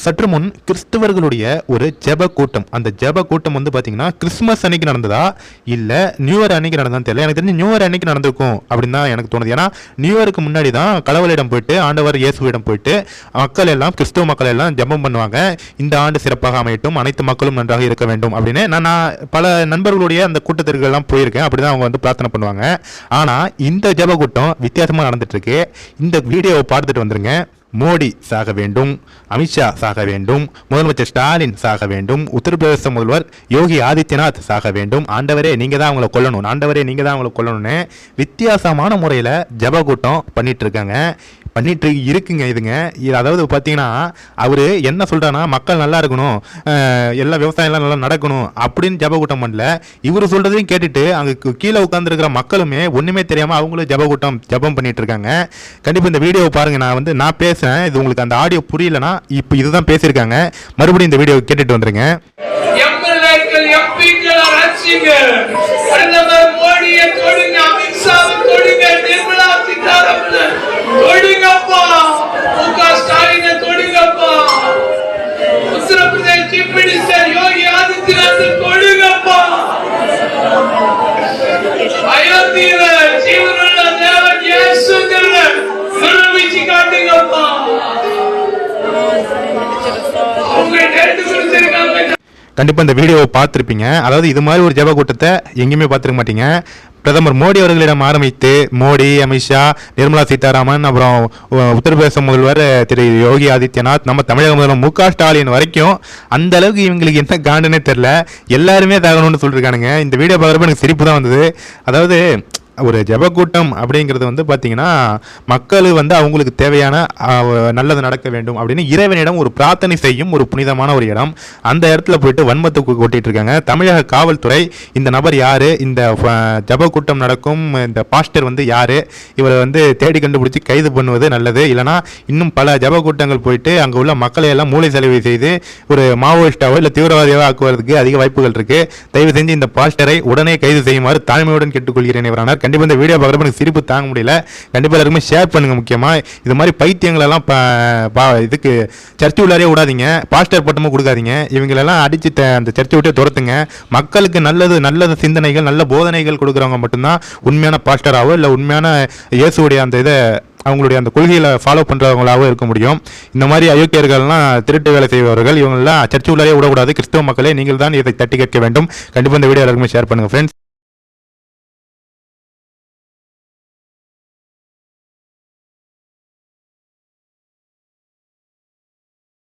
சற்று முன் கிறிஸ்தவர்களுடைய ஒரு ஜெப கூட்டம் அந்த ஜெப கூட்டம் வந்து பார்த்தீங்கன்னா கிறிஸ்மஸ் அன்னைக்கு நடந்ததா? இல்லை நியூ இயர் அன்னைக்கு நடந்தான்னு தெரியல. எனக்கு தெரிஞ்சு நியூ இயர் அன்னைக்கு நடந்திருக்கும் அப்படின்னு தான் எனக்கு தோணுது. ஏன்னா நியூ இயருக்கு முன்னாடி தான் கடவுளிடம் போயிட்டு ஆண்டவர் இயேசுவிடம் போயிட்டு மக்கள் எல்லாம் கிறிஸ்துவ மக்கள் எல்லாம் ஜெபம் பண்ணுவாங்க. இந்த ஆண்டு சிறப்பாக அமையட்டும் அனைத்து மக்களும் நன்றாக இருக்க வேண்டும் அப்படின்னு. நான் நான் பல நண்பர்களுடைய அந்த கூட்டத்திற்கு எல்லாம் போயிருக்கேன். அப்படி தான் அவங்க வந்து பிரார்த்தனை பண்ணுவாங்க. ஆனால் இந்த ஜெப கூட்டம் வித்தியாசமாக நடந்துட்டு இருக்கு இந்த வீடியோவை பார்த்துட்டு வந்துருங்க. மோடி சாக வேண்டும் அமித்ஷா சாக வேண்டும் முதலமைச்சர் ஸ்டாலின் சாக வேண்டும் உத்தரப்பிரதேச முதல்வர் யோகி ஆதித்யநாத் சாக வேண்டும். ஆண்டவரே நீங்கள் தான் அவங்கள கொல்லணும். ஆண்டவரே நீங்கள் தான் அவங்கள கொல்லணும்னு வித்தியாசமான முறையில் ஜப கூட்டம் பண்ணிட்டு இருக்காங்க. பண்ணிட்டு இருக்குங்க இதுங்க. இது அதாவது பார்த்தீங்கன்னா அவர் என்ன சொல்றாருன்னா மக்கள் நல்லா இருக்கணும் எல்லா விவசாயம்லாம் நல்லா நடக்கணும் அப்படின்னு ஜப கூட்டம் பண்ணல. இவர் சொல்கிறதையும் கேட்டுட்டு அங்கே கீழே உட்காந்துருக்கிற மக்களுமே ஒன்றுமே தெரியாமல் அவங்களும் ஜப கூட்டம் ஜபம் பண்ணிட்டு இருக்காங்க. கண்டிப்பாக இந்த வீடியோவை பாருங்கள் நான் வந்து நான் பேசுகிறேன் இது உங்களுக்கு அந்த ஆடியோ புரியலனா இப்போ இதுதான் பேசியிருக்காங்க. மறுபடியும் இந்த வீடியோ கேட்டுட்டு வந்துருங்க. எம்எல்ஏக்கள் எம்பிக்கள் அரசிங்க பிரதமர் மோடி கண்டிப்பாக இந்த வீடியோவை பார்த்துருப்பீங்க. அதாவது இது மாதிரி ஒரு ஜப கூட்டத்தை எங்கேயுமே பார்த்துருக்க மாட்டீங்க. பிரதமர் மோடி அவர்களிடம் ஆரம்பித்து மோடி அமித்ஷா நிர்மலா சீதாராமன் அப்புறம் உத்தரப்பிரதேச முதல்வர் திரு யோகி ஆதித்யநாத் நம்ம தமிழக முதல்வர் மு க ஸ்டாலின் வரைக்கும் அந்த அளவுக்கு இவங்களுக்கு என்ன காண்டுனே தெரில எல்லாருமே தகணும்னு சொல்லியிருக்கானுங்க இந்த வீடியோ பார்க்குறப்ப எனக்கு சிரிப்பு தான் வந்தது. அதாவது ஒரு ஜெப கூட்டம் அப்படிங்கிறது வந்து பார்த்தீங்கன்னா மக்கள் வந்து அவங்களுக்கு தேவையான நல்லது நடக்க வேண்டும் அப்படின்னு இறைவனிடம் ஒரு பிரார்த்தனை செய்யும் ஒரு புனிதமான ஒரு இடம். அந்த இடத்துல போயிட்டு வன்மத்துக்கு கொட்டிட்டு இருக்காங்க தமிழக காவல்துறை இந்த நபர் யாரு? இந்த அஹ், கூட்டம் நடக்கும் இந்த பாஸ்டர் வந்து யாரு? இவரை வந்து தேடி கண்டுபிடிச்சி கைது பண்ணுவது நல்லது. இல்லைனா இன்னும் பல ஜெப கூட்டங்கள் போயிட்டு அங்கே உள்ள மக்களை எல்லாம் மூளை செலவு செய்து ஒரு மாவோயிஸ்டாவோ இல்லை தீவிரவாதியாவோ ஆக்குவதற்கு அதிக வாய்ப்புகள் இருக்கு. தயவு செஞ்சு இந்த பாஸ்டரை உடனே கைது செய்யுமாறு தாழ்மையுடன் கேட்டுக்கொள்கிறேன் இவரானார் கண்டிப்பாக இந்த வீடியோ பார்க்குறப்ப எனக்கு சிரிப்பு தாங்க முடியல. கண்டிப்பாக எல்லாருக்குமே ஷேர் பண்ணுங்கள் முக்கியமாக இது மாதிரி பைத்தியங்களெல்லாம் ப- பா- இதுக்கு சர்ச்சு உள்ளாரே விடாதீங்க. பாஸ்டர் பட்டமும் கொடுக்காதீங்க. இவங்களெல்லாம் அடித்து த- அந்த சர்ச்சை விட்டே துரத்துங்க. மக்களுக்கு நல்லது நல்லது சிந்தனைகள் நல்ல போதனைகள் கொடுக்குறவங்க மட்டும்தான் உண்மையான பாஸ்டராகவோ இல்லை உண்மையான இயேசுடைய அந்த இதை அவங்களுடைய அந்த கொள்கைகளை ஃபாலோ பண்ணுறவங்களாகவும் இருக்க முடியும். இந்த மாதிரி அயோக்கியர்கள்லாம் திருட்டு வேலை செய்பவர்கள் இவங்கெல்லாம் சர்ச்சு உள்ளாரே விடக்கூடாது. கிறிஸ்தவ மக்களே நீங்கள் தான் இதை தட்டி கேட்க வேண்டும். கண்டிப்பாக இந்த வீடியோ எல்லாருக்குமே ஷேர் பண்ணுங்கள் ஃப்ரெண்ட்ஸ்